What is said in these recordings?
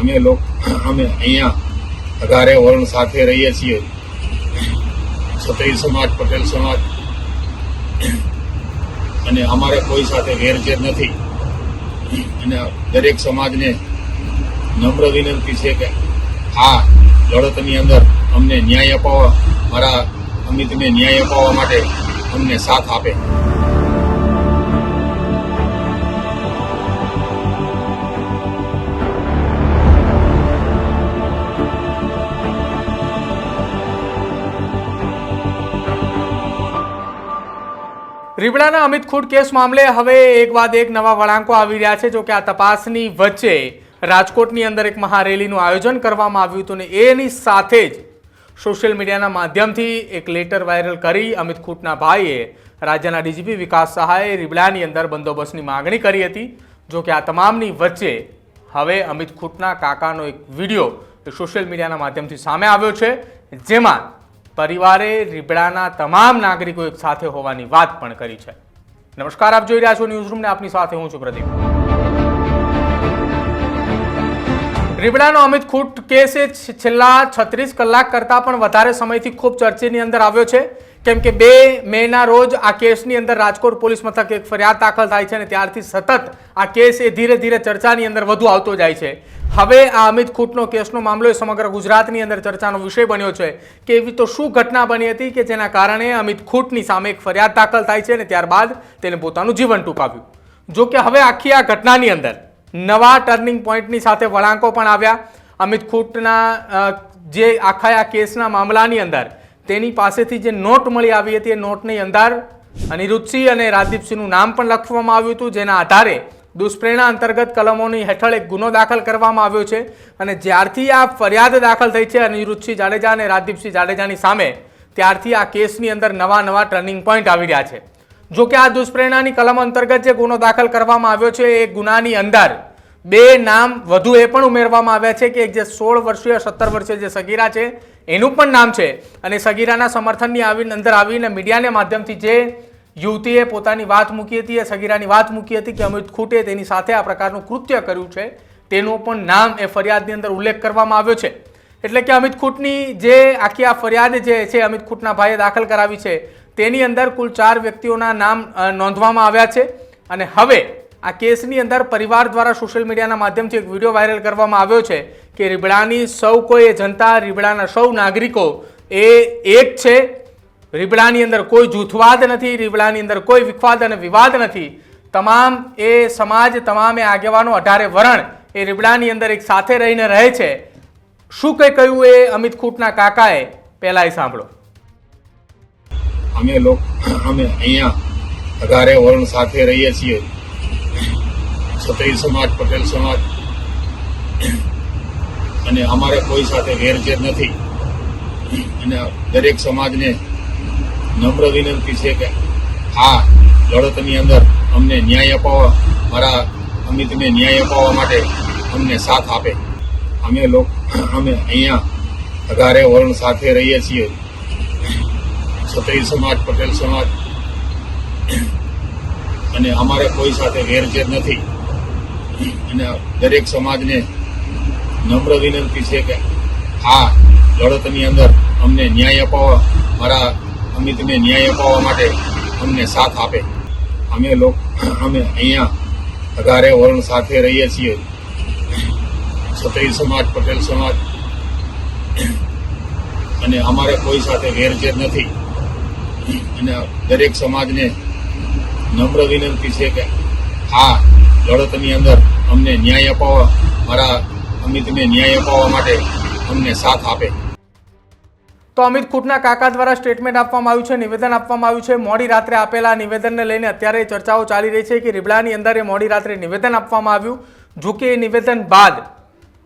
અમે લોક અમે અહીંયા અઘારે વર્ણ સાથે રહીએ છીએ. ક્ષત્રિય સમાજ, પટેલ સમાજ અને અમારે કોઈ સાથે વેરઝેર નથી. અને દરેક સમાજને નમ્ર વિનંતી છે કે આ લડતની અંદર અમને ન્યાય અપાવવા, મારા અમિતને ન્યાય અપાવવા માટે અમને સાથ આપે. રીબડાના અમિત ખૂટ કેસ મામલે હવે એક બાદ એક નવા વળાંકો આવી રહ્યા છે જો કે આ તપાસની વચ્ચે રાજકોટની અંદર એક મહારેલીનું આયોજન કરવામાં આવ્યું હતું ને એની સાથે જ સોશિયલ મીડિયાના માધ્યમથી એક લેટર વાયરલ કરી અમિત ખૂટના ભાઈએ રાજ્યના ડીજીપી વિકાસ સહાયે રીબડાની અંદર બંદોબસ્તની માગણી કરી હતી. જો કે આ તમામની વચ્ચે હવે અમિત ખૂટના કાકાનો એક વીડિયો સોશિયલ મીડિયાના માધ્યમથી સામે આવ્યો છે, જેમાં પરિવારે રીબડાના તમામ નાગરિકો એક સાથે હોવાની વાત પણ કરી છે. નમસ્કાર, આપ જોઈ રહ્યા છો ન્યૂઝ રૂમને આપની સાથે હું છું પ્રદીપ. રીબડાનો અમિત ખૂટ કેસ એ છેલ્લા છત્રીસ કલાક કરતાં પણ વધારે સમયથી ખૂબ ચર્ચેની અંદર આવ્યો છે. કેમ કે બે મેના રોજ આ કેસની અંદર રાજકોટ પોલીસ મથકે એક ફરિયાદ દાખલ થાય છે અને ત્યારથી સતત આ કેસ એ ધીરે ધીરે ચર્ચાની અંદર વધુ આવતો જાય છે. હવે આ અમિત ખૂટનો કેસનો મામલો એ સમગ્ર ગુજરાતની અંદર ચર્ચાનો વિષય બન્યો છે કે એવી તો શું ઘટના બની હતી કે જેના કારણે અમિત ખૂટની સામે એક ફરિયાદ દાખલ થાય છે અને ત્યારબાદ તેને પોતાનું જીવન ટૂંકાવ્યું. જો કે હવે આખી આ ઘટનાની અંદર નવા ટર્નિંગ પોઈન્ટની સાથે વળાંકો પણ આવ્યા. અમિત ખૂટના જે આખા આ કેસના મામલાની અંદર તેની પાસેથી જે નોટ મળી આવી હતી એ નોટની અંદર અનિરુદ્ધસિંહ અને રાજદીપસિંહનું નામ પણ લખવામાં આવ્યું હતું, જેના આધારે દુષ્પ્રેરણા અંતર્ગત કલમોની હેઠળ એક ગુનો દાખલ કરવામાં આવ્યો છે અને જ્યારથી આ ફરિયાદ દાખલ થઈ છે અનિરુદ્ધસિંહ જાડેજા અને રાજદીપસિંહ જાડેજાની સામે, ત્યારથી આ કેસની અંદર નવા નવા ટર્નિંગ પોઈન્ટ આવી રહ્યા છે. જો કે આ દુષ્પ્રેરણાની કલમ અંતર્ગત જે ગુનો દાખલ કરવામાં આવ્યો છે એ ગુનાની અંદર બે નામ વધુ એ પણ ઉમેરવામાં આવ્યા છે કે એક જે સોળ વર્ષીય, સત્તર વર્ષીય જે સગીરા છે, એનું પણ નામ છે. અને સગીરાના સમર્થનની આવી, અંદર આવીને મીડિયાને માધ્યમથી જે યુવતીએ પોતાની વાત મૂકી હતી, એ સગીરાની વાત મૂકી હતી કે અમિત ખૂટે તેની સાથે આ પ્રકારનું કૃત્ય કર્યું છે. તેનું પણ નામ એ ફરિયાદની અંદર ઉલ્લેખ કરવામાં આવ્યો છે. એટલે કે અમિત ખૂટની જે આખી આ ફરિયાદ જે છે, અમિત ખૂટના ભાઈએ દાખલ કરાવી છે, તેની અંદર કુલ ચાર વ્યક્તિઓના નામ નોંધવામાં આવ્યા છે. અને હવે આ કેસની અંદર પરિવાર દ્વારા સોશિયલ મીડિયાના માધ્યમથી એક વીડિયો વાયરલ કરવામાં આવ્યો છે કે રીબડાની સૌ કોઈ જનતા રીબડાના સૌ નાગરિકો એ એક છે. રીબડાની અંદર કોઈ જૂથવાદ નથી રીબડાની અંદર કોઈ વિખવાદ અને વિવાદ નથી. તમામ એ સમાજ, તમામ એ આગેવાનો અઢારે વરણ એ રીબડાની અંદર એક સાથે રહીને રહે છે. શું કંઈ કહ્યું એ અમિત ખૂટના કાકાએ? પહેલા સાંભળો. અમે લોકો અમે અહીંયા અઢારે વરણ સાથે રહીએ છીએ. ક્ષત્રિય સમાજ, પટેલ સમાજ. અને અમારે કોઈ સાથે વેરઝેર નથી. અને દરેક સમાજને નમ્ર વિનંતી છે કે આ લડતની અંદર અમને ન્યાય અપાવવા, મારા અમિતને ન્યાય અપાવવા માટે અમને સાથ આપે. અમે લોક, અમે અહીંયા અઘારે વર્ણ સાથે રહીએ છીએ. ક્ષત્રિય સમાજ, પટેલ સમાજ. અને અમારે કોઈ સાથે વેરઝેર નથી. અને દરેક સમાજને નમ્ર વિનંતી છે કે આ લડતની અંદર અમને ન્યાય અપાવવા, મારા અમિતને ન્યાય અપાવવા માટે અમને સાથ આપે. અમે લોક, અમે અહીંયા અઘારે વરણ સાથે રહીએ છીએ. ક્ષત્રિય સમાજ, પટેલ સમાજ અને અમારે કોઈ સાથે વેરઝેર નથી. અને દરેક સમાજને નમ્ર વિનંતી છે કે આ લડતની અંદર અમને ન્યાય અપાવવા, મારા અમિતને ન્યાય અપાવવા માટે અમને સાથ આપે. તો અમિત ખુટના કાકા દ્વારા સ્ટેટમેન્ટ આપવામાં આવ્યું છે, નિવેદન આપવામાં આવ્યું છે. મોડી રાત્રે આપેલા નિવેદનને લઈને અત્યારે ચર્ચાઓ ચાલી રહી છે કે રીબડાની અંદર એ મોડી રાત્રે નિવેદન આપવામાં આવ્યું. જો કે એ નિવેદન બાદ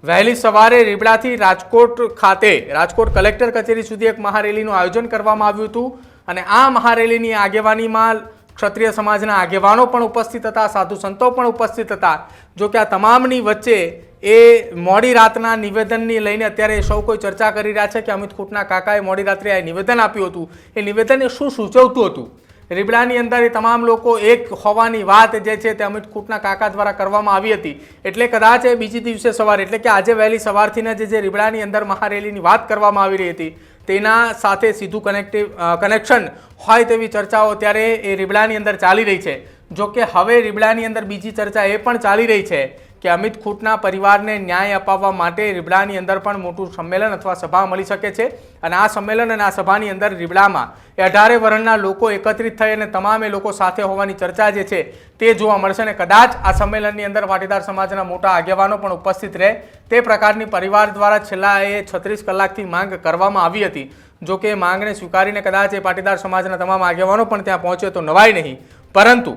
વહેલી સવારે રીબડાથી રાજકોટ ખાતે, રાજકોટ કલેક્ટર કચેરી સુધી એક મહારેલીનું આયોજન કરવામાં આવ્યું હતું. અને આ મહારેલીની આગેવાનીમાં ક્ષત્રિય સમાજના આગેવાનો પણ ઉપસ્થિત હતા, સાધુ સંતો પણ ઉપસ્થિત હતા. જો કે આ તમામની વચ્ચે એ મોડી રાતના નિવેદનની લઈને અત્યારે સૌ કોઈ ચર્ચા કરી રહ્યા છે કે અમિત ખૂટના કાકાએ મોડી રાત્રે આ નિવેદન આપ્યું હતું. એ નિવેદન એ શું સૂચવતું હતું? રીબડાની અંદર એ તમામ લોકો એક હોવાની વાત જે છે તે અમિત ખૂટના કાકા દ્વારા કરવામાં આવી હતી. એટલે કદાચ એ બીજી દિવસે સવારે, એટલે કે આજે વહેલી સવારથી જ જે રીબડાની અંદર મહારેલીની વાત કરવામાં આવી રહી હતી. તેના સાથે સીધું કનેક્ટિવ કનેક્શન હોય તેવી ચર્ચાઓ અત્યારે એ રીબડાની અંદર ચાલી રહી છે. જો કે હવે રીબડાની અંદર બીજી ચર્ચા એ પણ ચાલી રહી છે કે અમિત ખૂટના પરિવારને ન્યાય અપાવવા માટે રીબડાની અંદર પણ મોટું સંમેલન અથવા સભા મળી શકે છે. અને આ સંમેલન અને આ સભાની અંદર રીબડામાં એ અઢારે વર્ણના લોકો એકત્રિત થઈ અને તમામે લોકો સાથે હોવાની ચર્ચા જે છે તે જોવા મળશે અને કદાચ આ સંમેલનની અંદર પાટીદાર સમાજના મોટા આગેવાનો પણ ઉપસ્થિત રહે. તે પ્રકારની પરિવાર દ્વારા છેલ્લા એ છત્રીસ કલાકથી માંગ કરવામાં આવી હતી. જો કે માંગને સ્વીકારીને કદાચ એ પાટીદાર સમાજના તમામ આગેવાનો પણ ત્યાં પહોંચ્યો તો નવાય નહીં. પરંતુ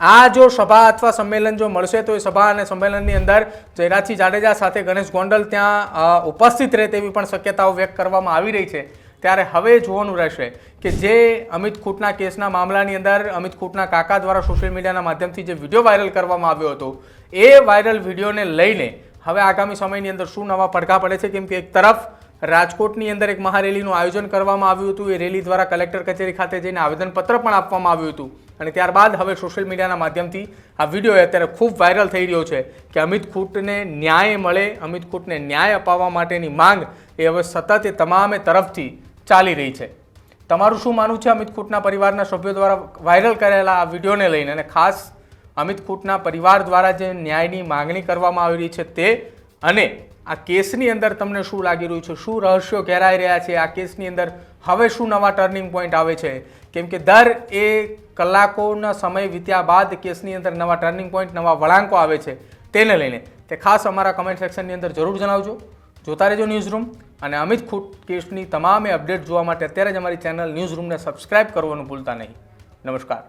આ જો સભા અથવા સંમેલન જો મળશે, તો એ સભા અને સંમેલનની અંદર જયરાજસિંહ જાડેજા સાથે ગણેશ ગોંડલ ત્યાં ઉપસ્થિત રહે તેવી પણ શક્યતાઓ વ્યક્ત કરવામાં આવી રહી છે. ત્યારે હવે જોવાનું રહેશે કે જે અમિત ખૂટના કેસના મામલાની અંદર, અમિત ખૂટના કાકા દ્વારા સોશિયલ મીડિયાના માધ્યમથી જે વીડિયો વાયરલ કરવામાં આવ્યો હતો, એ વાયરલ વિડીયોને લઈને હવે આગામી સમયની અંદર શું નવા પડઘા પડે છે, કેમ કે એક તરફ રાજકોટની અંદર એક મહારેલીનું આયોજન કરવામાં આવ્યું હતું. એ રેલી દ્વારા કલેક્ટર કચેરી ખાતે જઈને આવેદનપત્ર પણ આપવામાં આવ્યું હતું. અને ત્યારબાદ હવે સોશિયલ મીડિયાના માધ્યમથી આ વીડિયો અત્યારે ખૂબ વાયરલ થઈ રહ્યો છે કે અમિત ખૂટને ન્યાય મળે, અમિત ખૂટને ન્યાય અપાવવા માટેની માંગ એ હવે સતત એ તમામે તરફથી ચાલી રહી છે. તમારું શું માનવું છે? અમિત ખૂટના પરિવારના સભ્યો દ્વારા વાયરલ કરેલા આ વિડીયોને લઈને અને ખાસ અમિત ખૂટના પરિવાર દ્વારા જે ન્યાયની માંગણી કરવામાં આવી રહી છે તે અને આ કેસની અંદર તમને શું લાગી રહ્યું છે? શું રહસ્યો ઘેરાઈ રહ્યા છે? આ કેસની અંદર હવે શું નવા ટર્નિંગ પોઈન્ટ આવે છે? કેમ કે દર એ કલાકોના સમય વીત્યા બાદ કેસની અંદર નવા ટર્નિંગ પોઈન્ટ નવા વળાંકો આવે છે. તેને લઈને તે ખાસ અમારા કમેન્ટ સેક્શનની અંદર જરૂર જણાવજો. જોતા રહેજો ન્યૂઝ રૂમ અને અમિત ખૂટ કેસની તમામે અપડેટ જોવા માટે અત્યારે જ અમારી ચેનલ ન્યૂઝ રૂમને સબસ્ક્રાઇબ કરવાનું ભૂલતા નહીં. નમસ્કાર.